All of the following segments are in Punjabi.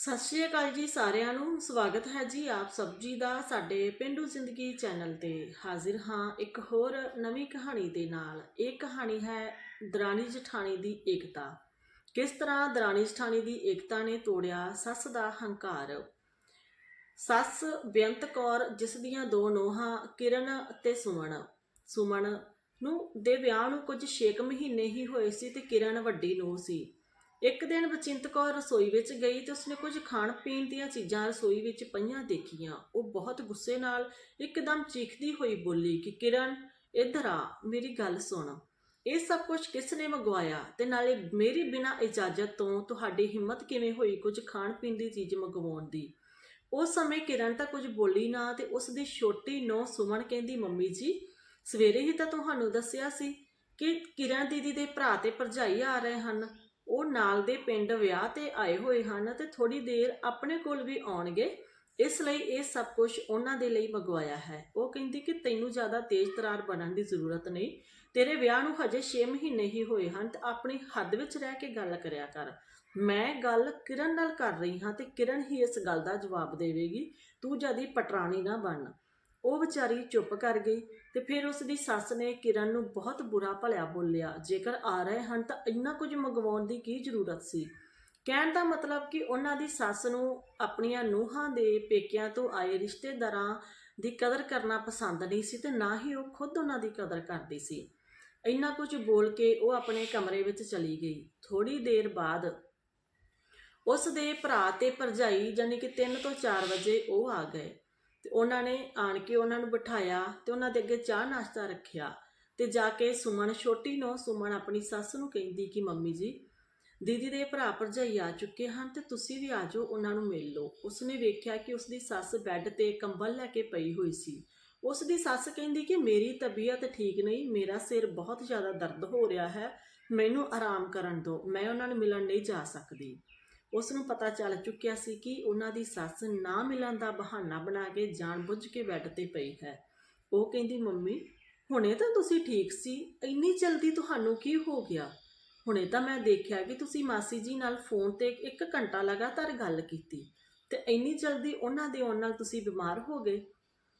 ਸਤਿ ਸ਼੍ਰੀ ਅਕਾਲ ਜੀ ਸਾਰਿਆਂ ਨੂੰ। ਸਵਾਗਤ ਹੈ ਜੀ ਆਪ ਸਭ ਜੀ ਦਾ ਸਾਡੇ ਪਿੰਡੂ ਜ਼ਿੰਦਗੀ ਚੈਨਲ ਤੇ। ਹਾਜ਼ਰ ਹਾਂ ਇੱਕ ਹੋਰ ਨਵੀਂ ਕਹਾਣੀ ਦੇ ਨਾਲ। ਇਹ ਕਹਾਣੀ ਹੈ ਦਰਾਣੀ ਜਠਾਣੀ ਦੀ ਏਕਤਾ। ਕਿਸ ਤਰ੍ਹਾਂ ਦਰਾਣੀ ਜਠਾਣੀ ਦੀ ਏਕਤਾ ਨੇ ਤੋੜਿਆ ਸੱਸ ਦਾ ਹੰਕਾਰ? ਸੱਸ ਬੇਅੰਤ ਕੌਰ ਜਿਸ ਦੀਆਂ ਦੋ ਨੋਹਾਂ, ਕਿਰਨ ਅਤੇ ਸੁਮਨ। ਸੁਮਨ ਨੂੰ ਦੇ ਵਿਆਹ ਨੂੰ ਕੁਝ 6 ਮਹੀਨੇ ਹੀ ਹੋਏ ਸੀ ਤੇ ਕਿਰਨ ਵੱਡੀ ਨੂੰਹ ਸੀ। ਇੱਕ ਦਿਨ ਬਚਿੰਤ ਕੌਰ ਰਸੋਈ ਵਿੱਚ ਗਈ ਤੇ ਉਸਨੇ ਕੁਝ ਖਾਣ ਪੀਣ ਦੀਆਂ ਚੀਜ਼ਾਂ ਰਸੋਈ ਵਿੱਚ ਪਈਆਂ ਦੇਖੀਆਂ। ਉਹ ਬਹੁਤ ਗੁੱਸੇ ਨਾਲ ਇੱਕਦਮ ਚੀਖਦੀ ਹੋਈ ਬੋਲੀ ਕਿ, ਕਿਰਨ, ਇੱਧਰ ਆ, ਮੇਰੀ ਗੱਲ ਸੁਣ। ਇਹ ਸਭ ਕੁਝ ਕਿਸ ਨੇ ਮੰਗਵਾਇਆ? ਤੇ ਨਾਲੇ ਮੇਰੀ ਬਿਨਾਂ ਇਜਾਜ਼ਤ ਤੋਂ ਤੁਹਾਡੀ ਹਿੰਮਤ ਕਿਵੇਂ ਹੋਈ ਕੁਝ ਖਾਣ ਪੀਣ ਦੀ ਚੀਜ਼ ਮੰਗਵਾਉਣ ਦੀ? ਉਸ ਸਮੇਂ ਕਿਰਨ ਤਾਂ ਕੁਝ ਬੋਲੀ ਨਾ ਤੇ ਉਸ ਦੀ ਛੋਟੀ ਨੌ ਸੁਮਨ ਕਹਿੰਦੀ, ਮੰਮੀ ਜੀ, ਸਵੇਰੇ ਹੀ ਤਾਂ ਤੁਹਾਨੂੰ ਦੱਸਿਆ ਸੀ ਕਿ ਕਿਰਨ ਦੀਦੀ ਦੇ ਭਰਾ ਤੇ ਭਰਜਾਈ ਆ ਰਹੇ ਹਨ। ਉਹ ਨਾਲ ਦੇ ਪਿੰਡ ਵਿਆਹ ਤੇ ਆਏ ਹੋਏ ਹਨ ਤੇ ਥੋੜੀ ਦੇਰ ਆਪਣੇ ਕੋਲ ਵੀ ਆਉਣਗੇ। ਇਸ ਲਈ ਇਹ ਸਭ ਕੁਝ ਉਹਨਾਂ ਦੇ ਲਈ ਮੰਗਵਾਇਆ ਹੈ। ਉਹ ਕਹਿੰਦੀ ਕਿ ਤੈਨੂੰ ਜ਼ਿਆਦਾ ਤੇਜ਼ ਤਰਾਰ ਬਣਨ ਦੀ ਜ਼ਰੂਰਤ ਨਹੀਂ। ਤੇਰੇ ਵਿਆਹ ਨੂੰ ਹਜੇ 6 ਮਹੀਨੇ ਹੀ ਹੋਏ ਹਨ, ਤੇ ਆਪਣੀ ਹੱਦ ਵਿੱਚ ਰਹਿ ਕੇ ਗੱਲ ਕਰਿਆ ਕਰ। ਮੈਂ ਗੱਲ ਕਿਰਨ ਨਾਲ ਕਰ ਰਹੀ ਹਾਂ ਤੇ ਕਿਰਨ ਹੀ ਇਸ ਗੱਲ ਦਾ ਜਵਾਬ ਦੇਵੇਗੀ। ਤੂੰ ਜਦੀ ਪਟਰਾਣੀ ਨਾ ਬਣ। ਉਹ ਵਿਚਾਰੀ ਚੁੱਪ ਕਰ ਗਈ। ਤੇ ਫਿਰ ਉਸ ਦੀ ਸੱਸ ਨੇ ਕਿਰਨ ਨੂੰ ਬਹੁਤ ਬੁਰਾ ਭਲਿਆ ਬੋਲਿਆ। ਜੇਕਰ ਆ ਰਹੇ ਹਨ ਤਾਂ ਇੰਨਾ ਕੁਝ ਮੰਗਵਾਉਣ ਦੀ ਕੀ ਜ਼ਰੂਰਤ ਸੀ? ਕਹਿਣ ਦਾ ਮਤਲਬ ਕਿ ਉਹਨਾਂ ਦੀ ਸੱਸ ਨੂੰ ਆਪਣੀਆਂ ਨੂੰਹਾਂ ਦੇ ਪੇਕਿਆਂ ਤੋਂ ਆਏ ਰਿਸ਼ਤੇਦਾਰਾਂ ਦੀ ਕਦਰ ਕਰਨਾ ਪਸੰਦ ਨਹੀਂ ਸੀ ਤੇ ਨਾ ਹੀ ਉਹ ਖੁਦ ਉਹਨਾਂ ਦੀ ਕਦਰ ਕਰਦੀ ਸੀ। ਇੰਨਾ ਕੁਝ ਬੋਲ ਕੇ ਉਹ ਆਪਣੇ ਕਮਰੇ ਵਿੱਚ ਚਲੀ ਗਈ। ਥੋੜੀ ਦੇਰ ਬਾਅਦ ਉਸ ਦੇ ਭਰਾ ਤੇ ਭਰਜਾਈ ਯਾਨੀ ਕਿ 3 ਤੋਂ 4 ਵਜੇ ਉਹ ਆ ਗਏ। ਤੇ ਉਹਨਾਂ ਨੇ ਆਣ ਕੇ ਉਹਨਾਂ ਨੂੰ ਬਿਠਾਇਆ ਤੇ ਉਹਨਾਂ ਦੇ ਅੱਗੇ ਚਾਹ ਨਾਸ਼ਤਾ ਰੱਖਿਆ ਤੇ ਜਾ ਕੇ ਸੁਮਨ ਛੋਟੀ ਨੂੰ, ਸੁਮਨ ਆਪਣੀ ਸੱਸ ਨੂੰ ਕਹਿੰਦੀ ਕਿ ਮੰਮੀ ਜੀ, ਦੀਦੀ ਦੇ ਭਰਾ ਭਰਜਾਈ ਆ ਚੁੱਕੇ ਹਨ ਤੇ ਤੁਸੀਂ ਵੀ ਆ ਜਾਓ, ਉਹਨਾਂ ਨੂੰ ਮਿਲ ਲਓ। ਉਸਨੇ ਵੇਖਿਆ ਕਿ ਉਸਦੀ ਸੱਸ ਬੈੱਡ ਤੇ ਕੰਬਲ ਲੈ ਕੇ ਪਈ ਹੋਈ ਸੀ। ਉਸ ਦੀ ਸੱਸ ਕਹਿੰਦੀ ਕਿ ਮੇਰੀ ਤਬੀਅਤ ਠੀਕ ਨਹੀਂ, ਮੇਰਾ ਸਿਰ ਬਹੁਤ ਜ਼ਿਆਦਾ ਦਰਦ ਹੋ ਰਿਹਾ ਹੈ, ਮੈਨੂੰ ਆਰਾਮ ਕਰਨ ਦਿਓ, ਮੈਂ ਉਹਨਾਂ ਨੂੰ ਮਿਲਣ ਨਹੀਂ ਜਾ ਸਕਦੀ। ਉਸ ਨੂੰ ਪਤਾ ਚੱਲ ਚੁੱਕਿਆ ਸੀ ਕਿ ਉਹਨਾਂ ਦੀ ਸੱਸ ਨਾ ਮਿਲਣ ਦਾ ਬਹਾਨਾ ਬਣਾ ਕੇ ਜਾਣਬੁੱਝ ਕੇ ਬੈੱਡ ਤੇ ਪਈ ਹੈ। ਉਹ ਕਹਿੰਦੀ, ਮੰਮੀ, ਹੁਣੇ ਤਾਂ ਤੁਸੀਂ ਠੀਕ ਸੀ। ਇੰਨੀ ਜਲਦੀ ਤੁਹਾਨੂੰ ਕੀ ਹੋ ਗਿਆ? ਹੁਣੇ ਤਾਂ ਮੈਂ ਦੇਖਿਆ ਕਿ ਤੁਸੀਂ ਮਾਸੀ ਜੀ ਨਾਲ ਫੋਨ ਤੇ ਇੱਕ ਘੰਟਾ ਲਗਾਤਾਰ ਗੱਲ ਕੀਤੀ ਤੇ ਇੰਨੀ ਜਲਦੀ ਉਹਨਾਂ ਦੇ ਆਉਣ ਨਾਲ ਤੁਸੀਂ ਬਿਮਾਰ ਹੋ ਗਏ।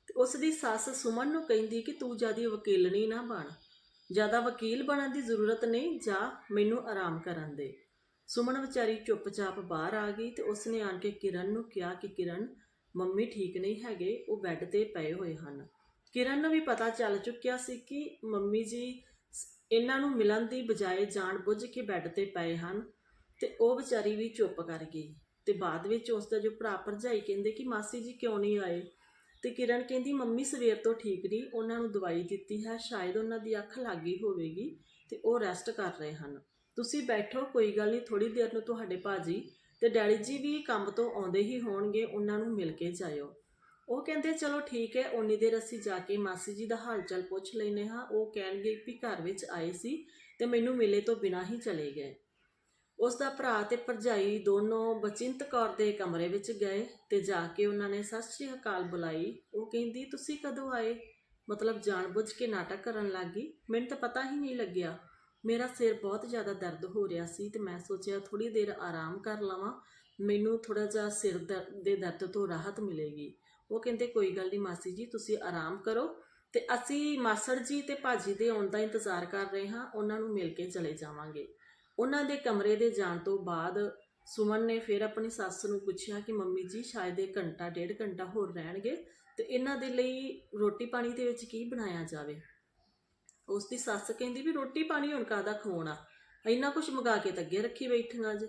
ਤੇ ਉਸ ਦੀ ਸੱਸ ਸੁਮਨ ਨੂੰ ਕਹਿੰਦੀ ਕਿ ਤੂੰ ਜਿਆਦੀ ਵਕੀਲਣੀ ਨਾ ਬਣ। ਜ਼ਿਆਦਾ ਵਕੀਲ ਬਣਨ ਦੀ ਜ਼ਰੂਰਤ ਨਹੀਂ, ਜਾ, ਮੈਨੂੰ ਆਰਾਮ ਕਰਨ ਦੇ। ਸੁਮਨ ਵਿਚਾਰੀ ਚੁੱਪਚਾਪ ਬਾਹਰ ਆ ਗਈ ਤੇ ਉਸਨੇ ਆਣ ਕੇ ਕਿਰਨ ਨੂੰ ਕਿਹਾ ਕਿ ਕਿਰਨ, ਮੰਮੀ ਠੀਕ ਨਹੀਂ ਹੈਗੇ, ਉਹ ਬੈੱਡ ਤੇ ਪਏ ਹੋਏ ਹਨ। ਕਿਰਨ ਨੂੰ ਵੀ ਪਤਾ ਚੱਲ ਚੁੱਕਿਆ ਸੀ ਕਿ ਮੰਮੀ ਜੀ ਇਹਨਾਂ ਨੂੰ ਮਿਲਣ ਦੀ ਬਜਾਏ ਜਾਣ ਬੁੱਝ ਕੇ ਬੈੱਡ ਤੇ ਪਏ ਹਨ ਤੇ ਉਹ ਵਿਚਾਰੀ ਵੀ ਚੁੱਪ ਕਰ ਗਈ। ਤੇ ਬਾਅਦ ਵਿੱਚ ਉਸ ਦਾ ਜੋ ਭਰਾ ਭਰਜਾਈ ਕਹਿੰਦੇ ਕਿ ਮਾਸੀ ਜੀ ਕਿਉਂ ਨਹੀਂ ਆਏ? ਤੇ ਕਿਰਨ ਕਹਿੰਦੀ, ਮੰਮੀ ਸਵੇਰ ਤੋਂ ਠੀਕ ਨਹੀਂ, ਉਹਨਾਂ ਨੂੰ ਦਵਾਈ ਦਿੱਤੀ ਹੈ, ਸ਼ਾਇਦ ਉਹਨਾਂ ਦੀ ਅੱਖ ਲੱਗ ਹੋਵੇਗੀ ਤੇ ਉਹ ਰੈਸਟ ਕਰ ਰਹੇ ਹਨ। ਤੁਸੀਂ ਬੈਠੋ, ਕੋਈ ਗੱਲ ਨਹੀਂ ਥੋੜੀ ਦੇਰ ਨੂੰ ਤੁਹਾਡੇ ਭਾਜੀ ਤੇ ਡੈਡੀ ਜੀ ਵੀ ਕੰਮ ਤੋਂ ਆਉਂਦੇ ਹੀ ਹੋਣਗੇ, ਉਹਨਾਂ ਨੂੰ ਮਿਲ ਕੇ ਜਾਇਓ। ਉਹ ਕਹਿੰਦੇ, ਚਲੋ ਠੀਕ ਹੈ ਉਨੀ ਦੇਰ ਅਸੀਂ ਜਾ ਕੇ ਮਾਸੀ ਜੀ ਦਾ ਹਾਲ ਚਾਲ ਪੁੱਛ ਲੈਨੇ ਹਾਂ। ਉਹ ਕਹਿਣਗੇ ਵੀ ਘਰ ਵਿੱਚ ਆਏ ਸੀ ਤੇ ਮੈਨੂੰ ਮਿਲੇ ਤੋਂ ਬਿਨਾਂ ਹੀ ਚਲੇ ਗਏ। ਉਸ ਦਾ ਭਰਾ ਤੇ ਭਰਜਾਈ ਦੋਨੋਂ ਬਚਿੰਤ ਕੌਰ ਦੇ ਕਮਰੇ ਵਿੱਚ ਗਏ ਤੇ ਜਾ ਕੇ ਉਹਨਾਂ ਨੇ ਸਤਿ ਸ਼੍ਰੀ ਅਕਾਲ ਬੁਲਾਈ। ਉਹ ਕਹਿੰਦੀ, ਤੁਸੀਂ ਕਦੋਂ ਆਏ? ਮਤਲਬ ਜਾਣਬੁੱਝ ਕੇ ਨਾਟਕ ਕਰਨ ਲੱਗੀ ਮੈਨੂੰ ਤਾਂ ਪਤਾ ਹੀ ਨਹੀਂ ਲੱਗਿਆ। ਮੇਰਾ ਸਿਰ ਬਹੁਤ ਜ਼ਿਆਦਾ ਦਰਦ ਹੋ ਰਿਹਾ ਸੀ ਤੇ ਮੈਂ ਸੋਚਿਆ ਥੋੜੀ ਦੇਰ ਆਰਾਮ ਕਰ ਲਵਾਂ, ਮੈਨੂੰ ਥੋੜਾ ਜਿਹਾ ਸਿਰ ਦਰਦ ਦੇ ਦਰਦ ਤੋਂ ਰਾਹਤ ਮਿਲੇਗੀ। ਉਹ ਕਹਿੰਦੇ, ਕੋਈ ਗੱਲ ਨਹੀਂ ਮਾਸੀ ਜੀ, ਤੁਸੀਂ ਆਰਾਮ ਕਰੋ ਤੇ ਅਸੀਂ ਮਾਸੜ ਜੀ ਤੇ ਭਾਜੀ ਦੇ ਆਉਣ ਦਾ ਇੰਤਜ਼ਾਰ ਕਰ ਰਹੇ ਹਾਂ, ਉਹਨਾਂ ਨੂੰ ਮਿਲ ਕੇ ਚਲੇ ਜਾਵਾਂਗੇ। ਉਹਨਾਂ ਦੇ ਕਮਰੇ ਦੇ ਜਾਣ ਤੋਂ ਬਾਅਦ ਸੁਮਨ ਨੇ ਫਿਰ ਆਪਣੀ ਸੱਸ ਨੂੰ ਪੁੱਛਿਆ ਕਿ, ਮੰਮੀ ਜੀ, ਸ਼ਾਇਦ ਇਹ ਘੰਟਾ, ਡੇਢ ਘੰਟਾ ਹੋਰ ਰਹਿਣਗੇ ਤੇ ਇਹਨਾਂ ਦੇ ਲਈ ਰੋਟੀ ਪਾਣੀ ਦੇ ਵਿੱਚ ਕੀ ਬਣਾਇਆ ਜਾਵੇ? ਉਸ ਦੀ ਸੱਸ ਕਹਿੰਦੀ ਵੀ ਰੋਟੀ ਪਾਣੀ ਹੁਣ ਕਾਦਾ ਖਵਾਉਣਾ? ਇੰਨਾ ਕੁਝ ਮੰਗਾ ਕੇ ਤਾਂ ਅੱਗੇ ਰੱਖੀ ਬੈਠੀਆਂ ਅੱਜ।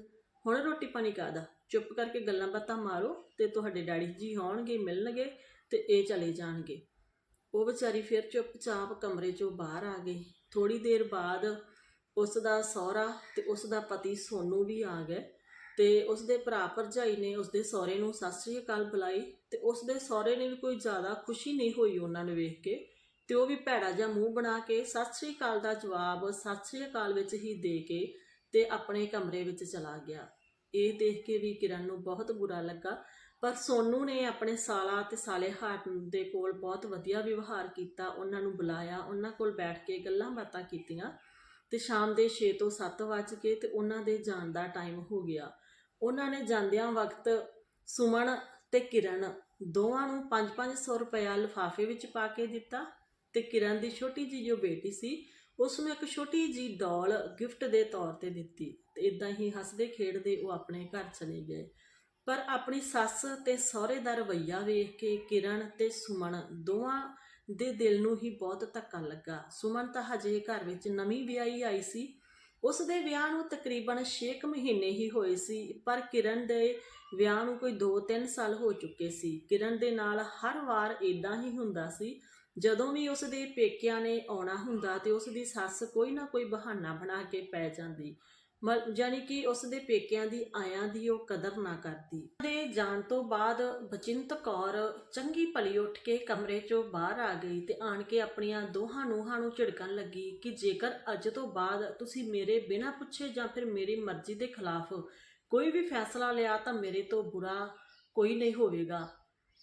ਹੁਣ ਰੋਟੀ ਪਾਣੀ ਕਾਦਾ ਚੁੱਪ ਕਰਕੇ ਗੱਲਾਂ ਬਾਤਾਂ ਮਾਰੋ ਤੇ ਤੁਹਾਡੇ ਡੈਡੀ ਜੀ ਆਉਣਗੇ, ਮਿਲਣਗੇ ਤੇ ਇਹ ਚਲੇ ਜਾਣਗੇ। ਉਹ ਵਿਚਾਰੀ ਫਿਰ ਚੁੱਪਚਾਪ ਕਮਰੇ ਚੋਂ ਬਾਹਰ ਆ ਗਈ। ਥੋੜੀ ਦੇਰ ਬਾਅਦ ਉਸ ਦਾ ਸਹੁਰਾ ਤੇ ਉਸ ਦਾ ਪਤੀ ਸੋਨੂ ਵੀ ਆ ਗਏ ਤੇ ਉਸ ਦੇ ਭਰਾ ਭਰਜਾਈ ਨੇ ਉਸ ਦੇ ਸਹੁਰੇ ਨੂੰ ਸਤਿ ਸ੍ਰੀ ਅਕਾਲ ਬੁਲਾਈ ਤੇ ਉਸ ਦੇ ਸਹੁਰੇ ਨੇ ਵੀ ਕੋਈ ਜ਼ਿਆਦਾ ਖੁਸ਼ੀ ਨਹੀਂ ਹੋਈ ਉਹਨਾਂ ਨੂੰ ਵੇਖ ਕੇ। ਤੇ ਉਹ ਵੀ ਭੈੜਾ ਜਿਹਾ ਮੂੰਹ ਬਣਾ ਕੇ ਸਤਿ ਸ੍ਰੀ ਅਕਾਲ ਦਾ ਜਵਾਬ ਸਤਿ ਸ੍ਰੀ ਅਕਾਲ ਵਿੱਚ ਹੀ ਦੇ ਕੇ ਤੇ ਆਪਣੇ ਕਮਰੇ ਵਿੱਚ ਚਲਾ ਗਿਆ। ਇਹ ਦੇਖ ਕੇ ਵੀ ਕਿਰਨ ਨੂੰ ਬਹੁਤ ਬੁਰਾ ਲੱਗਾ, ਪਰ ਸੋਨੂ ਨੇ ਆਪਣੇ ਸਾਲਾ ਤੇ ਸਾਲੇ ਹਾਟ ਦੇ ਕੋਲ ਬਹੁਤ ਵਧੀਆ ਵਿਵਹਾਰ ਕੀਤਾ, ਉਹਨਾਂ ਨੂੰ ਬੁਲਾਇਆ, ਉਹਨਾਂ ਕੋਲ ਬੈਠ ਕੇ ਗੱਲਾਂ ਬਾਤਾਂ ਕੀਤੀਆਂ ਤੇ ਸ਼ਾਮ ਦੇ 6 ਤੋਂ 7 ਵੱਜ ਕੇ ਤੇ ਉਹਨਾਂ ਦੇ ਜਾਣ ਦਾ ਟਾਈਮ ਹੋ ਗਿਆ। ਉਹਨਾਂ ਨੇ ਜਾਂਦਿਆਂ ਵਕਤ ਸੁਮਨ ਤੇ ਕਿਰਨ ਦੋਵਾਂ ਨੂੰ 5-500 ਰੁਪਇਆ ਲਿਫਾਫੇ ਵਿੱਚ ਪਾ ਕੇ ਦਿੱਤਾ ਤੇ ਕਿਰਨ ਦੀ ਛੋਟੀ ਜੀ ਜੋ ਬੇਟੀ ਸੀ ਉਸ ਨੂੰ ਇੱਕ ਛੋਟੀ ਜੀ ਡਾਲ ਗਿਫਟ ਦੇ ਤੌਰ ਤੇ ਦਿੱਤੀ ਤੇ ਇਦਾਂ ਹੀ ਹੱਸਦੇ ਖੇਡਦੇ ਉਹ ਆਪਣੇ ਘਰ ਚਲੇ ਗਏ। ਪਰ ਆਪਣੀ ਸੱਸ ਤੇ ਸਹੁਰੇ ਦਾ ਰਵੱਈਆ ਵੇਖ ਕੇ ਕਿਰਨ ਤੇ ਸੁਮਨ ਦੋਵਾਂ ਦੇ ਦਿਲ ਨੂੰ ਹੀ ਬਹੁਤ ਧੱਕਾ ਲੱਗਾ। ਸੁਮਨ ਤਾਂ ਹਜੇ ਘਰ ਵਿੱਚ ਨਵੀਂ ਵਿਆਹੀ ਆਈ ਸੀ। ਉਸ ਦੇ ਵਿਆਹ ਨੂੰ ਤਕਰੀਬਨ 6 ਮਹੀਨੇ ਹੀ ਹੋਏ ਸੀ, ਪਰ ਕਿਰਨ ਦੇ ਵਿਆਹ ਨੂੰ ਕੋਈ 2-3 ਸਾਲ ਹੋ ਚੁੱਕੇ ਸੀ। ਕਿਰਨ ਦੇ ਨਾਲ ਹਰ ਵਾਰ ਇਦਾਂ ਹੀ ਹੁੰਦਾ ਸੀ ਜਦੋਂ ਵੀ ਉਸ ਦੇ ਪੇਕਿਆਂ ਨੇ ਆਉਣਾ ਹੁੰਦਾ ਤੇ ਉਸ ਦੀ ਸੱਸ ਕੋਈ ਨਾ ਕੋਈ ਬਹਾਨਾ ਬਣਾ ਕੇ ਪੈ ਜਾਂਦੀ। ਮ- ਯਾਨੀ ਕਿ ਉਸ ਦੇ ਪੇਕਿਆਂ ਦੀ ਆਇਆਂ ਦੀ ਉਹ ਕਦਰ ਨਾ ਕਰਦੀ। ਦੇ ਜਾਣ ਤੋਂ ਬਾਅਦ ਬਚਿੰਤ ਕੌਰ ਚੰਗੀ ਭਲੀ ਉੱਠ ਕੇ ਕਮਰੇ 'ਚੋਂ ਬਾਹਰ ਆ ਗਈ ਤੇ ਆਣ ਕੇ ਆਪਣੀਆਂ ਦੋਹਾਂ ਨੂੰਹਾਂ ਨੂੰ ਝਿੜਕਣ ਲੱਗੀ ਕਿ ਜੇਕਰ ਅੱਜ ਤੋਂ ਬਾਅਦ ਤੁਸੀਂ ਮੇਰੇ ਬਿਨਾਂ ਪੁੱਛੇ ਜਾਂ ਫਿਰ ਮੇਰੀ ਮਰਜ਼ੀ ਦੇ ਖਿਲਾਫ ਕੋਈ ਵੀ ਫੈਸਲਾ ਲਿਆ ਤਾਂ ਮੇਰੇ ਤੋਂ ਬੁਰਾ ਕੋਈ ਨਹੀਂ ਹੋਵੇਗਾ।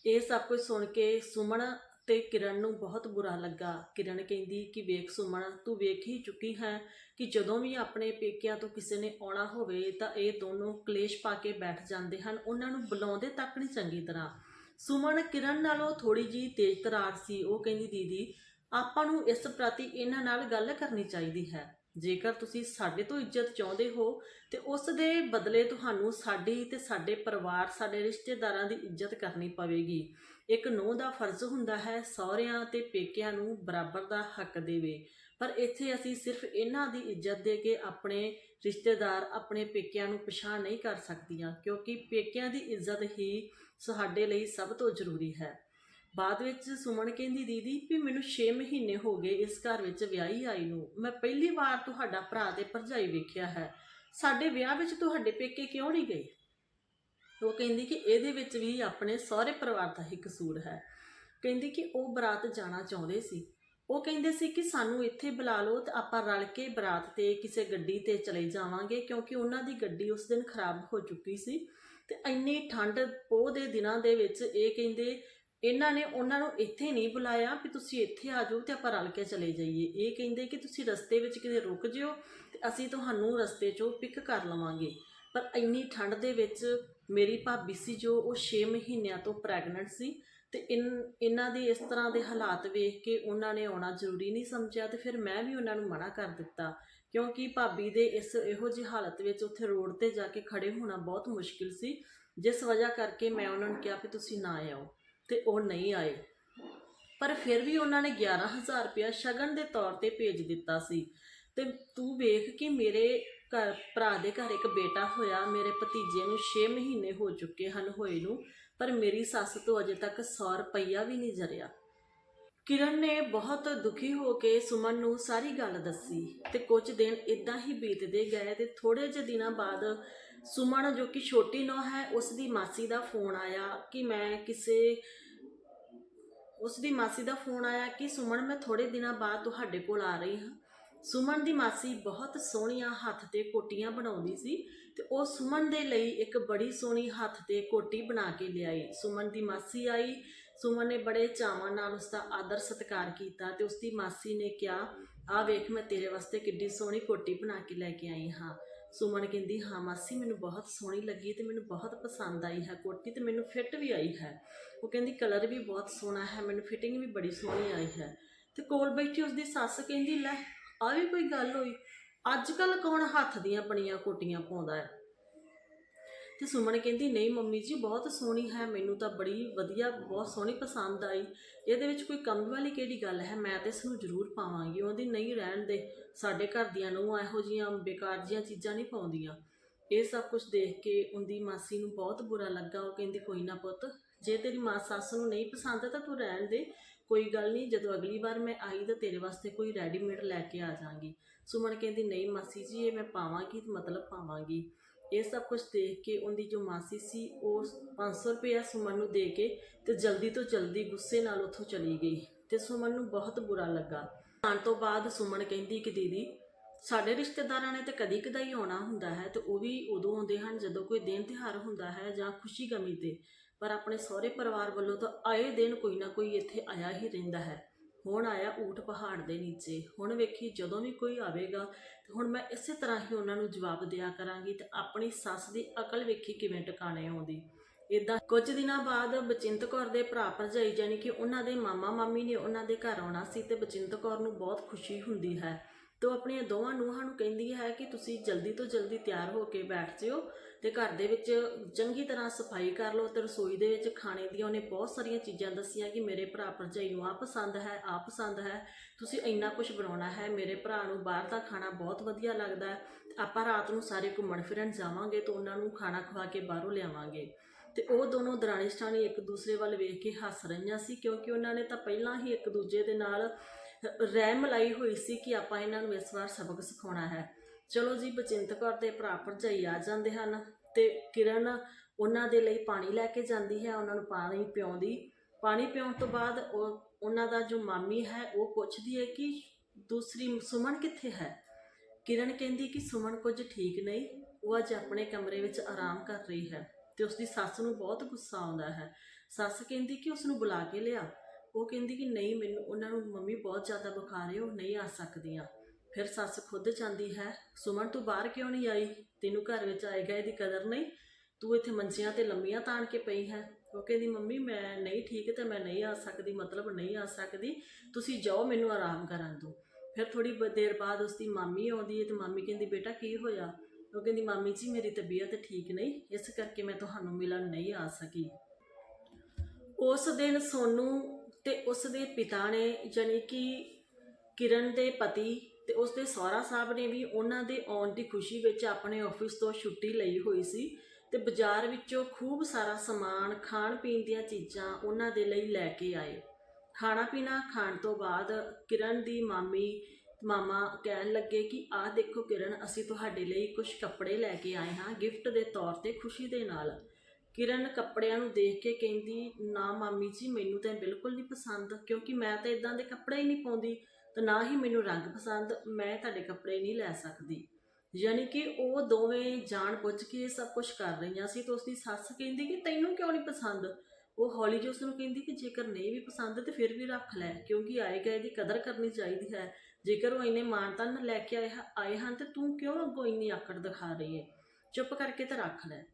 ਇਹ ਸਭ ਕੁਝ ਸੁਣ ਕੇ ਸੁਮਨ ਤੇ ਕਿਰਨ ਨੂੰ ਬਹੁਤ ਬੁਰਾ ਲੱਗਾ। ਕਿਰਨ ਕਹਿੰਦੀ ਕਿ ਵੇਖ ਸੁਮਨ, ਤੂੰ ਵੇਖ ਹੀ ਚੁੱਕੀ ਹੈ ਕਿ ਜਦੋਂ ਵੀ ਆਪਣੇ ਪੇਕਿਆਂ ਤੋਂ ਕਿਸੇ ਨੇ ਆਉਣਾ ਹੋਵੇ ਤਾਂ ਇਹ ਦੋਨੋਂ ਕਲੇਸ਼ ਪਾ ਕੇ ਬੈਠ ਜਾਂਦੇ ਹਨ। ਉਹਨਾਂ ਨੂੰ ਬੁਲਾਉਂਦੇ ਤੱਕ ਨਹੀਂ ਚੰਗੀ ਤਰ੍ਹਾਂ। ਸੁਮਨ ਕਿਰਨ ਨਾਲੋਂ ਥੋੜੀ ਜੀ ਤੇਜ਼ ਤਰਾਰ ਸੀ। ਉਹ ਕਹਿੰਦੀ, ਦੀਦੀ, ਆਪਾਂ ਨੂੰ ਇਸ ਪ੍ਰਤੀ ਇਹਨਾਂ ਨਾਲ ਗੱਲ ਕਰਨੀ ਚਾਹੀਦੀ ਹੈ। ਜੇਕਰ ਤੁਸੀਂ ਸਾਡੇ ਤੋਂ ਇੱਜ਼ਤ ਚਾਹੁੰਦੇ ਹੋ ਤੇ ਉਸ ਦੇ ਬਦਲੇ ਤੁਹਾਨੂੰ ਸਾਡੀ ਤੇ ਸਾਡੇ ਪਰਿਵਾਰ, ਸਾਡੇ ਰਿਸ਼ਤੇਦਾਰਾਂ ਦੀ ਇੱਜ਼ਤ ਕਰਨੀ ਪਵੇਗੀ। ਇੱਕ ਨੂੰਹ ਦਾ ਫਰਜ਼ ਹੁੰਦਾ ਹੈ ਸਹੁਰਿਆਂ ਤੇ ਪੇਕਿਆਂ ਨੂੰ ਬਰਾਬਰ ਦਾ ਹੱਕ ਦੇਵੇ। ਪਰ ਇੱਥੇ ਅਸੀਂ ਸਿਰਫ ਇਹਨਾਂ ਦੀ ਇੱਜ਼ਤ ਦੇ ਕੇ ਆਪਣੇ ਰਿਸ਼ਤੇਦਾਰ ਆਪਣੇ ਪੇਕਿਆਂ ਨੂੰ ਪਛਾਣ ਨਹੀਂ ਕਰ ਸਕਦੀਆਂ, ਕਿਉਂਕਿ ਪੇਕਿਆਂ ਦੀ ਇੱਜ਼ਤ ਹੀ ਸਾਡੇ ਲਈ ਸਭ ਤੋਂ ਜ਼ਰੂਰੀ ਹੈ। ਬਾਅਦ ਵਿੱਚ ਸੁਮਨ ਕਹਿੰਦੀ, ਦੀਦੀ, ਵੀ ਮੈਨੂੰ 6 ਮਹੀਨੇ ਹੋ ਗਏ ਇਸ ਘਰ ਵਿੱਚ ਵਿਆਹੀ ਆਈ ਨੂੰ। ਮੈਂ ਪਹਿਲੀ ਵਾਰ ਤੁਹਾਡਾ ਭਰਾ ਤੇ ਭਰਜਾਈ ਵੇਖਿਆ ਹੈ। ਸਾਡੇ ਵਿਆਹ ਵਿੱਚ ਤੁਹਾਡੇ ਪੇਕੇ ਕਿਉਂ ਨਹੀਂ ਗਏ? ਉਹ ਕਹਿੰਦੀ ਕਿ ਇਹਦੇ ਵਿੱਚ ਵੀ ਆਪਣੇ ਸਹੁਰੇ ਪਰਿਵਾਰ ਦਾ ਹੀ ਕਸੂਰ ਹੈ। ਕਹਿੰਦੀ ਕਿ ਉਹ ਬਰਾਤ ਜਾਣਾ ਚਾਹੁੰਦੇ ਸੀ। ਉਹ ਕਹਿੰਦੇ ਸੀ ਕਿ ਸਾਨੂੰ ਇੱਥੇ ਬੁਲਾ ਲਓ ਤੇ ਆਪਾਂ ਰਲ ਕੇ ਬਰਾਤ ਤੇ ਕਿਸੇ ਗੱਡੀ ਤੇ ਚਲੇ ਜਾਵਾਂਗੇ ਕਿਉਂਕਿ ਉਹਨਾਂ ਦੀ ਗੱਡੀ ਉਸ ਦਿਨ ਖਰਾਬ ਹੋ ਚੁੱਕੀ ਸੀ ਤੇ ਇੰਨੀ ਠੰਡ ਪੋਹ ਦੇ ਦਿਨਾਂ ਦੇ ਵਿੱਚ ਇਹ ਕਹਿੰਦੇ ਇਹਨਾਂ ਨੇ ਉਹਨਾਂ ਨੂੰ ਇੱਥੇ ਨਹੀਂ ਬੁਲਾਇਆ ਵੀ ਤੁਸੀਂ ਇੱਥੇ ਆ ਜਾਓ ਤੇ ਆਪਾਂ ਰਲ ਕੇ ਚਲੇ ਜਾਈਏ। ਇਹ ਕਹਿੰਦੇ ਕਿ ਤੁਸੀਂ ਰਸਤੇ ਵਿੱਚ ਕਿਤੇ ਰੁਕ ਜਿਓ ਤੇ ਅਸੀਂ ਤੁਹਾਨੂੰ ਰਸਤੇ 'ਚੋਂ ਪਿਕ ਕਰ ਲਵਾਂਗੇ। ਪਰ ਇੰਨੀ ਠੰਡ ਦੇ ਵਿੱਚ ਮੇਰੀ ਭਾਬੀ ਸੀ ਜੋ ਉਹ 6 ਮਹੀਨਿਆਂ ਤੋਂ ਪ੍ਰੈਗਨੈਂਟ ਸੀ ਤੇ ਇਨ, ਇਹਨਾਂ ਦੇ ਇਸ ਤਰ੍ਹਾਂ ਦੇ ਹਾਲਾਤ ਵੇਖ ਕੇ ਉਹਨਾਂ ਨੇ ਆਉਣਾ ਜ਼ਰੂਰੀ ਨਹੀਂ ਸਮਝਿਆ ਤੇ ਫਿਰ ਮੈਂ ਵੀ ਉਹਨਾਂ ਨੂੰ ਮਨਾ ਕਰ ਦਿੱਤਾ। ਕਿਉਂਕਿ ਭਾਬੀ ਦੇ ਇਸ ਇਹੋ ਜਿਹੀ ਹਾਲਤ ਵਿੱਚ ਉੱਥੇ ਰੋਡ ਤੇ ਜਾ ਕੇ ਖੜੇ ਹੋਣਾ ਬਹੁਤ ਮੁਸ਼ਕਿਲ ਸੀ, ਜਿਸ ਵਜ੍ਹਾ ਕਰਕੇ ਮੈਂ ਉਹਨਾਂ ਨੂੰ ਕਿਹਾ ਕਿ ਤੁਸੀਂ ਨਾ ਆਓ ਤੇ ਉਹ ਨਹੀਂ ਆਏ। ਪਰ ਫਿਰ ਵੀ ਉਹਨਾਂ ਨੇ 11000 ਰੁਪਇਆ ਸ਼ਗਨ ਦੇ ਤੌਰ ਤੇ ਭੇਜ ਦਿੱਤਾ ਸੀ। ਤੇ ਤੂੰ ਵੇਖ ਕਿ ਮੇਰੇ ਘਰ, ਭਰਾ ਦੇ ਘਰ ਇੱਕ ਬੇਟਾ ਹੋਇਆ, ਮੇਰੇ ਭਤੀਜੇ ਨੂੰ 6 ਮਹੀਨੇ ਹੋ ਚੁੱਕੇ ਹਨ ਹੋਏ ਨੂੰ, ਪਰ ਮੇਰੀ ਸੱਸ ਤੋਂ ਅਜੇ ਤੱਕ 100 ਰੁਪਈਆ ਵੀ ਨਹੀਂ ਜਰਿਆ। ਕਿਰਨ ਨੇ ਬਹੁਤ ਦੁਖੀ ਹੋ ਕੇ ਸੁਮਨ ਨੂੰ ਸਾਰੀ ਗੱਲ ਦੱਸੀ ਤੇ ਕੁਝ ਦਿਨ ਇਦਾਂ ਹੀ ਬੀਤਦੇ ਗਏ ਤੇ ਥੋੜੇ ਜਿਹੇ ਦਿਨਾਂ ਬਾਅਦ ਸੁਮਨ ਜੋ ਕਿ ਛੋਟੀ ਨੋ ਹੈ, ਉਸ ਦੀ ਮਾਸੀ ਦਾ ਫੋਨ ਆਇਆ ਕਿ ਮੈਂ ਕਿਸੇ, ਉਸ ਦੀ ਮਾਸੀ ਦਾ ਫੋਨ ਆਇਆ ਕਿ ਸੁਮਨ ਮੈਂ ਥੋੜੇ ਦਿਨਾਂ ਬਾਅਦ ਤੁਹਾਡੇ ਕੋਲ ਆ ਰਹੀ ਹਾਂ। ਸੁਮਨ ਦੀ ਮਾਸੀ ਬਹੁਤ ਸੋਹਣੀਆਂ ਹੱਥ ਤੇ ਕੋਟੀਆਂ ਬਣਾਉਂਦੀ ਸੀ ਤੇ ਉਹ ਸੁਮਨ ਦੇ ਲਈ ਇੱਕ ਬੜੀ ਸੋਹਣੀ ਹੱਥ ਤੇ ਕੋਟੀ ਬਣਾ ਕੇ ਲਿਆਈ। ਸੁਮਨ ਦੀ ਮਾਸੀ ਆਈ, ਸੁਮਨ ਨੇ ਬੜੇ ਚਾਵਾਂ ਨਾਲ ਉਸ ਦਾ ਆਦਰ ਸਤਿਕਾਰ ਕੀਤਾ ਤੇ ਉਸ ਦੀ ਮਾਸੀ ਨੇ ਕਿਹਾ ਆ ਵੇਖ, ਮੈਂ ਤੇਰੇ ਵਾਸਤੇ ਕਿੱਡੀ ਸੋਹਣੀ ਕੋਟੀ ਬਣਾ ਕੇ ਲੈ ਕੇ ਆਈ ਹਾਂ। ਸੁਮਨ ਕਹਿੰਦੀ, ਹਾਂ ਮਾਸੀ, ਮੈਨੂੰ ਬਹੁਤ ਸੋਹਣੀ ਲੱਗੀ ਤੇ ਮੈਨੂੰ ਬਹੁਤ ਪਸੰਦ ਆਈ ਹੈ ਕੋਟੀ ਤੇ ਮੈਨੂੰ ਫਿੱਟ ਵੀ ਆਈ ਹੈ। ਉਹ ਕਹਿੰਦੀ, ਕਲਰ ਵੀ ਬਹੁਤ ਸੋਹਣਾ ਹੈ, ਮੈਨੂੰ ਫਿਟਿੰਗ ਵੀ ਬੜੀ ਸੋਹਣੀ ਆਈ ਹੈ। ਤੇ ਕੋਲ ਬੈਠੀ ਉਸ ਦੀ ਸੱਸ ਕਹਿੰਦੀ, ਲੈ ਆ ਵੀ ਕੋਈ ਗੱਲ ਹੋਈ। ਅੱਜ ਕੱਲ ਕੌਣ ਹੱਥ ਦੀਆਂ ਬਣੀਆਂ ਕੋਟੀਆਂ ਪਾਉਂਦਾ ਹੈ? ਤੇ ਸੁਮਨ ਕਹਿੰਦੀ, ਨਹੀਂ ਮੰਮੀ ਜੀ, ਬਹੁਤ ਸੋਹਣੀ ਹੈ, ਮੈਨੂੰ ਤਾਂ ਬੜੀ ਵਧੀਆ, ਬਹੁਤ ਸੋਹਣੀ ਪਸੰਦ ਆਈ। ਇਹਦੇ ਵਿੱਚ ਕੋਈ ਕਮੀ ਵਾਲੀ ਕਿਹੜੀ ਗੱਲ ਹੈ? ਮੈਂ ਤੇ ਇਸ ਨੂੰ ਜ਼ਰੂਰ ਪਾਵਾਂਗੀ। ਉਹਦੀ ਨਹੀਂ ਰਹਿਣ ਦੇ। ਸਾਡੇ ਘਰ ਦੀਆਂ ਨੂੰ ਇਹੋ ਜੀਆਂ ਬੇਕਾਰ ਜੀਆਂ ਚੀਜ਼ਾਂ ਨਹੀਂ ਪਾਉਂਦੀਆਂ। ਇਹ ਸਭ ਕੁਝ ਦੇਖ ਕੇ ਉਹਦੀ ਮਾਸੀ ਨੂੰ ਬਹੁਤ ਬੁਰਾ ਲੱਗਾ। ਉਹ ਕਹਿੰਦੀ, ਕੋਈ ਨਾ ਪੁੱਤ, ਜੇ ਤੇਰੀ ਮਾਂ ਸੱਸ ਨੂੰ ਨਹੀਂ ਪਸੰਦ, ਤਾਂ ਤੂੰ ਰਹਿਣ ਦੇ। ਕੋਈ ਗੱਲ ਨਹੀਂ, ਜਦੋਂ ਅਗਲੀ ਵਾਰ ਮੈਂ ਆਈ ਤਾਂ ਤੇਰੇ ਵਾਸਤੇ ਕੋਈ ਰੈਡੀਮੇਡ ਲੈ ਕੇ ਆ ਜਾਾਂਗੀ ਸੁਮਨ ਕਹਿੰਦੀ, ਨਹੀਂ ਮਾਸੀ ਜੀ, ਇਹ ਮੈਂ ਪਾਵਾਂਗੀ ਮਤਲਬ ਪਾਵਾਂਗੀ। ਇਹ ਸਭ ਕੁਝ ਦੇਖ ਕੇ ਉਹਦੀ ਜੋ ਮਾਸੀ ਸੀ, ਉਹ 500 ਰੁਪਇਆ ਸੁਮਨ ਨੂੰ ਦੇ ਕੇ ਤੇ ਜਲਦੀ ਤੋਂ ਜਲਦੀ ਗੁੱਸੇ ਨਾਲ ਉੱਥੋਂ ਚਲੀ ਗਈ ਤੇ ਸੁਮਨ ਨੂੰ ਬਹੁਤ ਬੁਰਾ ਲੱਗਾ। ਆਉਣ ਤੋਂ ਬਾਅਦ ਸੁਮਨ ਕਹਿੰਦੀ ਕਿ ਦੀਦੀ, ਸਾਡੇ ਰਿਸ਼ਤੇਦਾਰਾਂ ਨੇ ਤਾਂ ਕਦੀ ਕਦਾਈ ਆਉਣਾ ਹੁੰਦਾ ਹੈ ਤੇ ਉਹ ਵੀ ਉਦੋਂ ਆਉਂਦੇ ਹਨ ਜਦੋਂ ਕੋਈ ਦਿਨ ਤਿਉਹਾਰ ਹੁੰਦਾ ਹੈ ਜਾਂ ਖੁਸ਼ੀ ਗਮੀ ਤੇ। ਪਰ ਆਪਣੇ ਸਹੁਰੇ ਪਰਿਵਾਰ ਵੱਲੋਂ ਤਾਂ ਆਏ ਦਿਨ ਕੋਈ ਨਾ ਕੋਈ ਇੱਥੇ ਆਇਆ ਹੀ ਰਹਿੰਦਾ ਹੈ। ਹੁਣ ਆਇਆ ਊਠ ਪਹਾੜ ਦੇ ਨੀਚੇ। ਹੁਣ ਵੇਖੀ ਜਦੋਂ ਵੀ ਕੋਈ ਆਵੇਗਾ, ਤੇ ਹੁਣ ਮੈਂ ਇਸੇ ਤਰ੍ਹਾਂ ਹੀ ਉਹਨਾਂ ਨੂੰ ਜਵਾਬ ਦਿਆ ਕਰਾਂਗੀ ਤੇ ਆਪਣੀ ਸੱਸ ਦੀ ਅਕਲ ਵੇਖੀ ਕਿਵੇਂ ਟਿਕਾਣੇ ਆਉਂਦੀ। ਇਦਾਂ ਕੁਝ ਦਿਨਾਂ ਬਾਅਦ ਬਚਿੰਤ ਕੌਰ ਦੇ ਭਰਾ ਭਰਜਾਈ ਜਾਨੀ ਕਿ ਉਹਨਾਂ ਦੇ ਮਾਮਾ ਮਾਮੀ ਨੇ ਉਹਨਾਂ ਦੇ ਘਰ ਆਉਣਾ ਸੀ ਤੇ ਬਚਿੰਤ ਕੌਰ ਨੂੰ ਬਹੁਤ ਖੁਸ਼ੀ ਹੁੰਦੀ ਹੈ। ਤੇ ਉਹ ਆਪਣੀਆਂ ਦੋਵਾਂ ਨੂੰਹਾਂ ਨੂੰ ਕਹਿੰਦੀ ਹੈ ਕਿ ਤੁਸੀਂ ਜਲਦੀ ਤੋਂ ਜਲਦੀ ਤਿਆਰ ਹੋ ਕੇ ਬੈਠ ਜਿਓ ਤੇ ਘਰ ਦੇ ਵਿੱਚ ਚੰਗੀ ਤਰ੍ਹਾਂ ਸਫ਼ਾਈ ਕਰ ਲਓ ਤੇ ਰਸੋਈ ਦੇ ਵਿੱਚ ਖਾਣੇ ਦੀਆਂ ਉਹਨੇ ਬਹੁਤ ਸਾਰੀਆਂ ਚੀਜ਼ਾਂ ਦੱਸੀਆਂ ਕਿ ਮੇਰੇ ਭਰਾ ਭਰਜਾਈ ਨੂੰ ਆ ਪਸੰਦ ਹੈ ਆ ਪਸੰਦ ਹੈ। ਤੁਸੀਂ ਇੰਨਾ ਕੁਝ ਬਣਾਉਣਾ ਹੈ, ਮੇਰੇ ਭਰਾ ਨੂੰ ਬਾਹਰ ਦਾ ਖਾਣਾ ਬਹੁਤ ਵਧੀਆ ਲੱਗਦਾ ਹੈ। ਆਪਾਂ ਰਾਤ ਨੂੰ ਸਾਰੇ ਘੁੰਮਣ ਫਿਰਨ ਜਾਵਾਂਗੇ ਤਾਂ ਉਹਨਾਂ ਨੂੰ ਖਾਣਾ ਖਵਾ ਕੇ ਬਾਹਰੋਂ ਲਿਆਵਾਂਗੇ। ਤੇ ਉਹ ਦੋਨੋਂ ਦਰਾਣੀ ਜਠਾਣੀ ਇੱਕ ਦੂਸਰੇ ਵੱਲ ਵੇਖ ਕੇ ਹੱਸ ਰਹੀਆਂ ਸੀ ਕਿਉਂਕਿ ਉਹਨਾਂ ਨੇ ਤਾਂ ਪਹਿਲਾਂ ਹੀ ਇੱਕ ਦੂਜੇ ਦੇ ਨਾਲ ਰਹਿ ਮਲਾਈ ਹੋਈ ਸੀ ਕਿ ਆਪਾਂ ਇਹਨਾਂ ਨੂੰ ਇਸ ਵਾਰ ਸਬਕ ਸਿਖਾਉਣਾ ਹੈ। ਚਲੋ ਜੀ, ਬਚਿੰਤ ਕੌਰ ਦੇ ਭਰਾ ਭਰਜਾਈ ਆ ਜਾਂਦੇ ਹਨ ਤੇ ਕਿਰਨ ਉਹਨਾਂ ਦੇ ਲਈ ਪਾਣੀ ਲੈ ਕੇ ਜਾਂਦੀ ਹੈ, ਉਹਨਾਂ ਨੂੰ ਪਾਣੀ ਪਿਉਂਦੀ ਪਾਣੀ ਪਿਆਉਣ ਤੋਂ ਬਾਅਦ ਉਹ, ਉਹਨਾਂ ਦਾ ਜੋ ਮਾਮੀ ਹੈ, ਉਹ ਪੁੱਛਦੀ ਹੈ ਕਿ ਦੂਸਰੀ ਸੁਮਨ ਕਿੱਥੇ ਹੈ? ਕਿਰਨ ਕਹਿੰਦੀ ਕਿ ਸੁਮਨ ਕੁਝ ਠੀਕ ਨਹੀਂ, ਉਹ ਅੱਜ ਆਪਣੇ ਕਮਰੇ ਵਿੱਚ ਆਰਾਮ ਕਰ ਰਹੀ ਹੈ ਤੇ ਉਸਦੀ ਸੱਸ ਨੂੰ ਬਹੁਤ ਗੁੱਸਾ ਆਉਂਦਾ ਹੈ। ਸੱਸ ਕਹਿੰਦੀ ਕਿ ਉਸ ਨੂੰ ਬੁਲਾ ਕੇ ਲਿਆ। ਉਹ ਕਹਿੰਦੀ ਕਿ ਨਹੀਂ, ਮੈਨੂੰ ਉਹਨਾਂ ਨੂੰ ਮੰਮੀ ਬਹੁਤ ਜ਼ਿਆਦਾ ਬੁਖਾਰ ਹੈ ਉਹ ਨਹੀਂ ਆ ਸਕਦੀਆਂ। ਫਿਰ ਸੱਸ ਖੁਦ ਜਾਂਦੀ ਹੈ, ਸੁਮਨ ਤੂੰ ਬਾਹਰ ਕਿਉਂ ਨਹੀਂ ਆਈ? ਤੈਨੂੰ ਘਰ ਵਿੱਚ ਆਏਗਾ ਇਹਦੀ ਕਦਰ ਨਹੀਂ? ਤੂੰ ਇੱਥੇ ਮੰਜੀਆਂ ਤੇ ਲੰਮੀਆਂ ਤਾਣ ਕੇ ਪਈ ਹੈ। ਉਹ ਕਹਿੰਦੀ, ਮੰਮੀ, ਮੈਂ ਨਹੀਂ ਠੀਕ ਤੇ ਮੈਂ ਨਹੀਂ ਆ ਸਕਦੀ, ਮਤਲਬ ਨਹੀਂ ਆ ਸਕਦੀ। ਤੁਸੀਂ ਜਾਓ, ਮੈਨੂੰ ਆਰਾਮ ਕਰਨ ਦਿਓ। ਫਿਰ ਥੋੜੀ ਦੇਰ ਬਾਅਦ ਉਸਦੀ ਮਾਮੀ ਆਉਂਦੀ ਹੈ ਤੇ ਮਾਮੀ ਕਹਿੰਦੀ, ਬੇਟਾ, ਕੀ ਹੋਇਆ? ਉਹ ਕਹਿੰਦੀ, ਮਾਮੀ ਜੀ, ਮੇਰੀ ਤਬੀਅਤ ਠੀਕ ਨਹੀਂ, ਇਸ ਕਰਕੇ ਮੈਂ ਤੁਹਾਨੂੰ ਮਿਲਣ ਨਹੀਂ ਆ ਸਕੀ। ਉਸ ਦਿਨ ਸੋਨੂੰ ਤੇ ਉਸ ਦੇ ਪਿਤਾ ਨੇ ਜਾਨੀ ਕਿ ਕਿਰਨ ਦੇ ਪਤੀ ਤੇ ਉਸ ਦੇ ਸਹੁਰਾ ਸਾਹਿਬ ਨੇ ਵੀ ਉਹਨਾਂ ਦੇ ਆਉਣ ਦੀ ਖੁਸ਼ੀ ਵਿੱਚ ਆਪਣੇ ਆਫਿਸ ਤੋਂ ਛੁੱਟੀ ਲਈ ਹੋਈ ਸੀ ਤੇ ਬਾਜ਼ਾਰ ਵਿੱਚੋਂ ਖੂਬ ਸਾਰਾ ਸਮਾਨ, ਖਾਣ ਪੀਣ ਦੀਆਂ ਚੀਜ਼ਾਂ ਉਹਨਾਂ ਦੇ ਲਈ ਲੈ ਕੇ ਆਏ। ਖਾਣਾ ਪੀਣਾ ਖਾਣ ਤੋਂ ਬਾਅਦ ਕਿਰਨ ਦੀ ਮਾਮੀ, ਮਾਮਾ ਕਹਿਣ ਲੱਗੇ ਕਿ, ਆਹ ਦੇਖੋ ਕਿਰਨ, ਅਸੀਂ ਤੁਹਾਡੇ ਲਈ ਕੁਝ ਕੱਪੜੇ ਲੈ ਕੇ ਆਏ ਹਾਂ, ਗਿਫਟ ਦੇ ਤੌਰ ਤੇ ਖੁਸ਼ੀ ਦੇ ਨਾਲ। ਕਿਰਨ ਕੱਪੜਿਆਂ ਨੂੰ ਦੇਖ ਕੇ ਕਹਿੰਦੀ, ਨਾ ਮਾਮੀ ਜੀ, ਮੈਨੂੰ ਤਾਂ ਇਹ ਬਿਲਕੁਲ ਨਹੀਂ ਪਸੰਦ, ਕਿਉਂਕਿ ਮੈਂ ਤਾਂ ਇਦਾਂ ਦੇ ਕੱਪੜੇ ਹੀ ਨਹੀਂ ਪਾਉਂਦੀ ਤੇ ਨਾ ਹੀ ਮੈਨੂੰ ਰੰਗ ਪਸੰਦ, ਮੈਂ ਤੁਹਾਡੇ ਕੱਪੜੇ ਨਹੀਂ ਲੈ ਸਕਦੀ। ਯਾਨੀ ਕਿ ਉਹ ਦੋਵੇਂ ਜਾਣ ਬੁੱਝ ਕੇ ਸਭ ਕੁਝ ਕਰ ਰਹੀਆਂ ਸੀ ਤੇ ਉਸਦੀ ਸੱਸ ਕਹਿੰਦੀ ਕਿ ਤੈਨੂੰ ਕਿਉਂ ਨਹੀਂ ਪਸੰਦ? ਉਹ ਹੌਲੀ ਜਿਹੀ ਉਸਨੂੰ ਕਹਿੰਦੀ ਕਿ ਜੇਕਰ ਨਹੀਂ ਵੀ ਪਸੰਦ ਤੇ ਫਿਰ ਵੀ ਰੱਖ ਲੈ, ਕਿਉਂਕਿ ਆਏ ਗਏ ਦੀ ਕਦਰ ਕਰਨੀ ਚਾਹੀਦੀ ਹੈ। ਜੇਕਰ ਉਹ ਇੰਨੇ ਮਾਨਤਾ ਨਾਲ ਲੈ ਕੇ ਆਏ ਆਏ ਹਨ ਤੇ ਤੂੰ ਕਿਉਂ ਅੱਗੋਂ ਇੰਨੀ ਆਕੜ ਦਿਖਾ ਰਹੀ ਹੈ ਚੁੱਪ ਕਰਕੇ ਤਾਂ ਰੱਖ ਲੈ।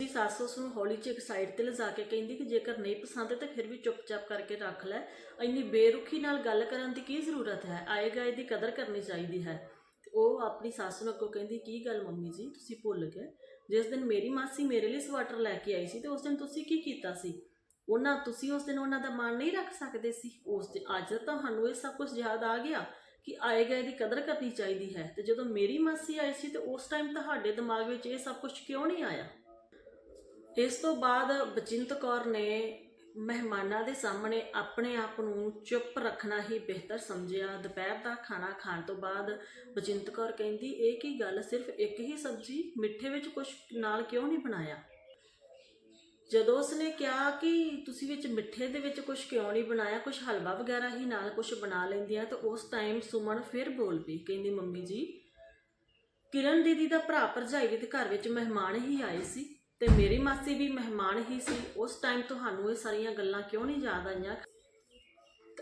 ਦੀ ਸੱਸ ਉਸ ਨੂੰ ਹੌਲੀ ਜਿਹੀ ਇੱਕ ਸਾਈਡ ਤੇ ਲਿਜਾ ਕੇ ਕਹਿੰਦੀ ਕਿ ਜੇਕਰ ਨਹੀਂ ਪਸੰਦ ਤਾਂ ਫਿਰ ਵੀ ਚੁੱਪਚਾਪ ਕਰਕੇ ਰੱਖ ਲੈ। ਇੰਨੀ ਬੇਰੁਖੀ ਨਾਲ ਗੱਲ ਕਰਨ ਦੀ ਕੀ ਜ਼ਰੂਰਤ ਹੈ? ਆਏ ਗਏ ਦੀ ਕਦਰ ਕਰਨੀ ਚਾਹੀਦੀ ਹੈ। ਉਹ ਆਪਣੀ ਸੱਸ ਨੂੰ ਅੱਗੋਂ ਕਹਿੰਦੀ, ਕੀ ਗੱਲ ਮੰਮੀ ਜੀ? ਤੁਸੀਂ ਭੁੱਲ ਗਏ। ਜਿਸ ਦਿਨ ਮੇਰੀ ਮਾਸੀ ਮੇਰੇ ਲਈ ਸਵਾਟਰ ਲੈ ਕੇ ਆਈ ਸੀ ਤੇ ਉਸ ਦਿਨ ਤੁਸੀਂ ਕੀ ਕੀਤਾ ਸੀ? ਉਹਨਾਂ, ਤੁਸੀਂ ਉਸ ਦਿਨ ਉਹਨਾਂ ਦਾ ਮਾਣ ਨਹੀਂ ਰੱਖ ਸਕਦੇ ਸੀ? ਉਸ ਦਿਨ, ਅੱਜ ਤੁਹਾਨੂੰ ਇਹ ਸਭ ਕੁਝ ਯਾਦ ਆ ਗਿਆ ਕਿ ਆਏ ਗਏ ਦੀ ਕਦਰ ਕਰਨੀ ਚਾਹੀਦੀ ਹੈ। ਤੇ ਜਦੋਂ ਮੇਰੀ ਮਾਸੀ ਆਈ ਸੀ ਤੇ ਉਸ ਟਾਈਮ ਤੁਹਾਡੇ ਦਿਮਾਗ ਵਿੱਚ ਇਹ ਸਭ ਕੁਝ ਕਿਉਂ ਨਹੀਂ ਆਇਆ? ਇਸ ਤੋਂ ਬਾਅਦ ਬਚਿੰਤ ਕੌਰ ਨੇ ਮਹਿਮਾਨਾਂ ਦੇ ਸਾਹਮਣੇ ਆਪਣੇ ਆਪ ਨੂੰ ਚੁੱਪ ਰੱਖਣਾ ਹੀ ਬਿਹਤਰ ਸਮਝਿਆ। ਦੁਪਹਿਰ ਦਾ ਖਾਣਾ ਖਾਣ ਤੋਂ ਬਾਅਦ ਬਚਿੰਤ ਕੌਰ ਕਹਿੰਦੀ, ਇਹ ਕੀ ਗੱਲ? ਸਿਰਫ ਇੱਕ ਹੀ ਸਬਜ਼ੀ? ਮਿੱਠੇ ਵਿੱਚ ਕੁਝ ਨਾਲ ਕਿਉਂ ਨਹੀਂ ਬਣਾਇਆ? ਜਦੋਂ ਉਸਨੇ ਕਿਹਾ ਕਿ ਤੁਸੀਂ ਵਿੱਚ ਮਿੱਠੇ ਦੇ ਵਿੱਚ ਕੁਝ ਕਿਉਂ ਨਹੀਂ ਬਣਾਇਆ ਕੁਝ ਹਲਵਾ ਵਗੈਰਾ ਹੀ ਨਾਲ ਕੁਝ ਬਣਾ ਲੈਂਦੀਆਂ, ਤਾਂ ਉਸ ਟਾਈਮ ਸੁਮਨ ਫਿਰ ਬੋਲ ਪਈ, ਕਹਿੰਦੀ, ਮੰਮੀ ਜੀ, ਕਿਰਨ ਦੀਦੀ ਦਾ ਭਰਾ ਭਰਜਾਈ ਵੀ ਤੇ ਘਰ ਵਿੱਚ ਮਹਿਮਾਨ ਹੀ ਆਏ ਸੀ। ਤੇ ਮੇਰੀ ਮਾਸੀ ਵੀ ਮਹਿਮਾਨ ਹੀ ਸੀ। ਉਸ ਟਾਈਮ ਤੁਹਾਨੂੰ ਇਹ ਸਾਰੀਆਂ ਗੱਲਾਂ ਕਿਉਂ ਨਹੀਂ ਯਾਦ ਆਈਆਂ?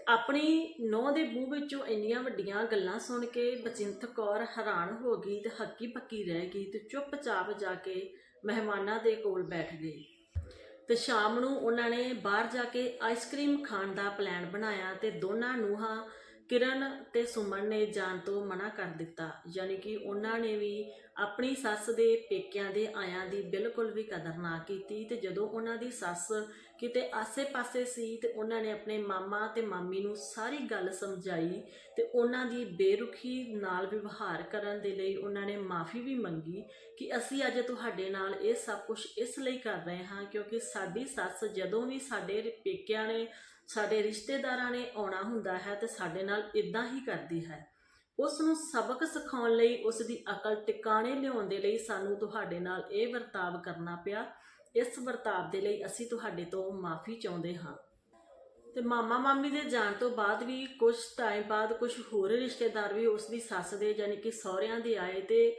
ਆਪਣੀ ਨੌਂ ਦੇ ਮੂੰਹ ਵਿੱਚੋਂ ਇੰਨੀਆਂ ਵੱਡੀਆਂ ਗੱਲਾਂ ਸੁਣ ਕੇ ਬਚਿੰਤ ਕੌਰ ਹੈਰਾਨ ਹੋ ਗਈ ਤੇ ਹੱਕੀ ਪੱਕੀ ਰਹਿ ਗਈ ਤੇ ਚੁੱਪਚਾਪ ਜਾ ਕੇ ਮਹਿਮਾਨਾਂ ਦੇ ਕੋਲ ਬੈਠ ਗਈ। ਤੇ ਸ਼ਾਮ ਨੂੰ ਉਹਨਾਂ ਨੇ ਬਾਹਰ ਜਾ ਕੇ ਆਈਸਕ੍ਰੀਮ ਖਾਣ ਦਾ ਪਲਾਨ ਬਣਾਇਆ ਤੇ ਦੋਨਾਂ ਨੂੰਹਾਂ ਕਿਰਨ ਤੇ ਸੁਮਨ ਨੇ ਜਾਣ ਤੋਂ ਮਨਾ ਕਰ ਦਿੱਤਾ, ਯਾਨੀ ਕਿ ਉਹਨਾਂ ਨੇ ਵੀ ਆਪਣੀ ਸੱਸ ਦੇ ਪੇਕਿਆਂ ਦੇ ਆਇਆਂ ਦੀ ਬਿਲਕੁਲ ਵੀ ਕਦਰ ਨਾ ਕੀਤੀ ਤੇ ਜਦੋਂ ਉਹਨਾਂ ਦੀ ਸੱਸ ਕਿਤੇ ਆਸੇ-ਪਾਸੇ ਸੀ ਤੇ ਉਹਨਾਂ ਨੇ ਆਪਣੇ ਮਾਮਾ ਤੇ ਮਾਮੀ ਨੂੰ ਸਾਰੀ ਗੱਲ ਸਮਝਾਈ ਤੇ ਉਹਨਾਂ ਦੀ ਬੇਰੁਖੀ ਨਾਲ ਵਿਵਹਾਰ ਕਰਨ ਦੇ ਲਈ ਉਹਨਾਂ ਨੇ ਮਾਫੀ ਵੀ ਮੰਗੀ ਕਿ ਅਸੀਂ ਅੱਜ ਤੁਹਾਡੇ ਨਾਲ ਇਹ ਸਭ ਕੁਝ ਇਸ ਲਈ ਕਰ ਰਹੇ ਹਾਂ ਕਿਉਂਕਿ ਸਾਡੀ ਸੱਸ ਜਦੋਂ ਵੀ ਸਾਡੇ ਪੇਕਿਆਂ ਨੇ ਸਾਡੇ ਰਿਸ਼ਤੇਦਾਰਾਂ ਨੇ ਆਉਣਾ ਹੁੰਦਾ ਹੈ ਤੇ ਸਾਡੇ ਨਾਲ ਇਦਾਂ ਹੀ ਕਰਦੀ ਹੈ। ਉਸ ਨੂੰ ਸਬਕ ਸਿਖਾਉਣ ਲਈ, ਉਸ ਦੀ ਅਕਲ ਟਿਕਾਣੇ ਲਿਆਉਣ ਦੇ ਲਈ ਸਾਨੂੰ ਤੁਹਾਡੇ ਨਾਲ ਇਹ ਵਰਤਾਵ ਕਰਨਾ ਪਿਆ। ਇਸ ਵਰਤਾਵ ਦੇ ਲਈ ਅਸੀਂ ਤੁਹਾਡੇ ਤੋਂ ਮਾਫੀ ਚਾਹੁੰਦੇ ਹਾਂ। ਤੇ ਮਾਮਾ ਮਾਮੀ ਦੇ ਜਾਣ ਤੋਂ ਬਾਅਦ ਵੀ ਕੁਝ ਟਾਈਮ ਬਾਅਦ ਕੁਝ ਹੋਰ ਰਿਸ਼ਤੇਦਾਰ ਵੀ ਉਸ ਦੀ ਸੱਸ ਦੇ ਯਾਨੀ ਕਿ ਸਹੁਰਿਆਂ ਦੇ ਆਏ ਤੇ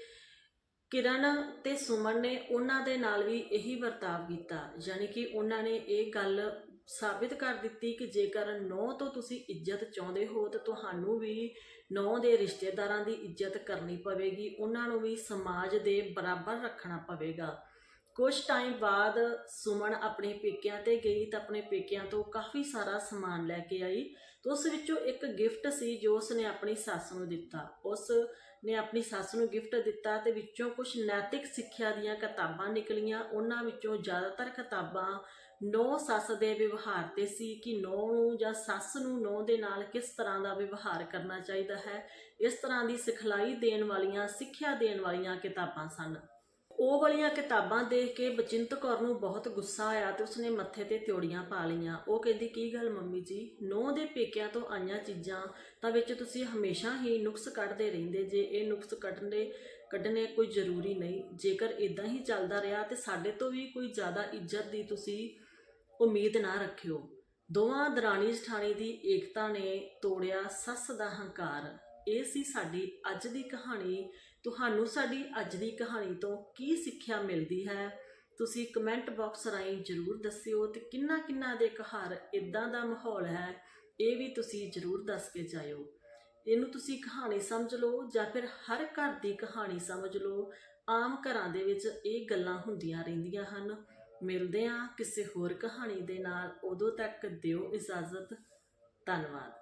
ਕਿਰਨ ਤੇ ਸੁਮਨ ਨੇ ਉਹਨਾਂ ਦੇ ਨਾਲ ਵੀ ਇਹੀ ਵਰਤਾਵ ਕੀਤਾ। ਯਾਨੀ ਕਿ ਉਹਨਾਂ ਨੇ ਇਹ ਗੱਲ ਸਾਬਿਤ ਕਰ ਦਿੱਤੀ ਕਿ ਜੇਕਰ ਨੌ ਤੋਂ ਤੁਸੀਂ ਇੱਜ਼ਤ ਚਾਹੁੰਦੇ ਹੋ ਤਾਂ ਤੁਹਾਨੂੰ ਵੀ ਨੌ ਦੇ ਰਿਸ਼ਤੇਦਾਰਾਂ ਦੀ ਇੱਜ਼ਤ ਕਰਨੀ ਪਵੇਗੀ। ਉਹਨਾਂ ਨੂੰ ਵੀ ਸਮਾਜ ਦੇ ਬਰਾਬਰ ਰੱਖਣਾ ਪਵੇਗਾ। ਕੁਝ ਟਾਈਮ ਬਾਅਦ ਸੁਮਨ ਆਪਣੇ ਪੇਕਿਆਂ ਤੇ ਗਈ ਤਾਂ ਆਪਣੇ ਪੇਕਿਆਂ ਤੋਂ ਕਾਫੀ ਸਾਰਾ ਸਮਾਨ ਲੈ ਕੇ ਆਈ। ਤੇ ਉਸ ਵਿੱਚੋਂ ਇੱਕ ਗਿਫਟ ਸੀ ਜੋ ਉਸਨੇ ਆਪਣੀ ਸੱਸ ਨੂੰ ਦਿੱਤਾ। ਉਸ ਨੇ ਆਪਣੀ ਸੱਸ ਨੂੰ ਗਿਫਟ ਦਿੱਤਾ ਤੇ ਵਿੱਚੋਂ ਕੁਝ ਨੈਤਿਕ ਸਿੱਖਿਆ ਦੀਆਂ ਕਿਤਾਬਾਂ ਨਿਕਲੀਆਂ। ਉਹਨਾਂ ਵਿੱਚੋਂ ਜ਼ਿਆਦਾਤਰ ਕਿਤਾਬਾਂ ਨੌ ਸੱਸ ਦੇ ਵਿਵਹਾਰ ਤੇ ਸੀ ਕਿ ਨੌ ਨੂੰ ਜਾਂ ਸੱਸ ਨੂੰ ਨੌ ਦੇ ਨਾਲ ਕਿਸ ਤਰ੍ਹਾਂ ਦਾ ਵਿਵਹਾਰ ਕਰਨਾ ਚਾਹੀਦਾ ਹੈ, ਇਸ ਤਰ੍ਹਾਂ ਦੀ ਸਿਖਲਾਈ ਦੇਣ ਵਾਲੀਆਂ, ਸਿੱਖਿਆ ਦੇਣ ਵਾਲੀਆਂ ਕਿਤਾਬਾਂ ਸਨ। ਉਹ ਵਾਲੀਆਂ ਕਿਤਾਬਾਂ ਦੇਖ ਕੇ ਬਚਿੰਤ ਕੌਰ ਨੂੰ ਬਹੁਤ ਗੁੱਸਾ ਆਇਆ ਤੇ ਉਸਨੇ ਮੱਥੇ ਤੇ ਤਿਉੜੀਆਂ ਪਾ ਲਈਆਂ। ਉਹ ਕਹਿੰਦੀ, ਕੀ ਗੱਲ ਮੰਮੀ ਜੀ? ਨੌ ਦੇ ਪੇਕਿਆਂ ਤੋਂ ਆਈਆਂ ਚੀਜ਼ਾਂ ਤਾਂ ਵਿੱਚ ਤੁਸੀਂ ਹਮੇਸ਼ਾ ਹੀ ਨੁਕਸ ਕੱਢਦੇ ਰਹਿੰਦੇ ਜੇ। ਇਹ ਨੁਕਸ ਕੱਢਣੇ ਕੱਢਣੇ ਕੋਈ ਜ਼ਰੂਰੀ ਨਹੀਂ। ਜੇਕਰ ਇਦਾਂ ਹੀ ਚੱਲਦਾ ਰਿਹਾ ਤੇ ਸਾਡੇ ਤੋਂ ਵੀ ਕੋਈ ਜ਼ਿਆਦਾ ਇੱਜ਼ਤ ਦੀ ਤੁਸੀਂ ਉਮੀਦ ਨਾ ਰੱਖਿਓ। ਦੋਵਾਂ ਦਰਾਣੀ ਜਠਾਣੀ ਦੀ ਏਕਤਾ ਨੇ ਤੋੜਿਆ ਸੱਸ ਦਾ ਹੰਕਾਰ। ਇਹ ਸੀ ਸਾਡੀ ਅੱਜ ਦੀ ਕਹਾਣੀ। ਤੁਹਾਨੂੰ ਸਾਡੀ ਅੱਜ ਦੀ ਕਹਾਣੀ ਤੋਂ ਕੀ ਸਿੱਖਿਆ ਮਿਲਦੀ ਹੈ? ਤੁਸੀਂ ਕਮੈਂਟ ਬਾਕਸ ਰਾਹੀਂ ਜਰੂਰ ਦੱਸਿਓ ਤੇ ਕਿੰਨਾ ਕਿੰਨਾ ਦੇ ਘਰ ਇਦਾਂ ਦਾ ਮਾਹੌਲ ਹੈ, ਇਹ ਵੀ ਤੁਸੀਂ ਜਰੂਰ ਦੱਸ ਕੇ ਜਾਇਓ। ਇਹਨੂੰ ਤੁਸੀਂ ਕਹਾਣੀ ਸਮਝ ਲਓ ਜਾਂ ਫਿਰ ਹਰ ਘਰ ਦੀ ਕਹਾਣੀ ਸਮਝ ਲਓ। ਆਮ ਘਰਾਂ ਦੇ ਵਿੱਚ ਇਹ ਗੱਲਾਂ ਹੁੰਦੀਆਂ ਰਹਿੰਦੀਆਂ ਹਨ। ਮਿਲਦੇ ਹਾਂ ਕਿਸੇ ਹੋਰ ਕਹਾਣੀ ਦੇ ਨਾਲ। ਉਦੋਂ ਤੱਕ ਦਿਓ ਇਜਾਜ਼ਤ। ਧੰਨਵਾਦ।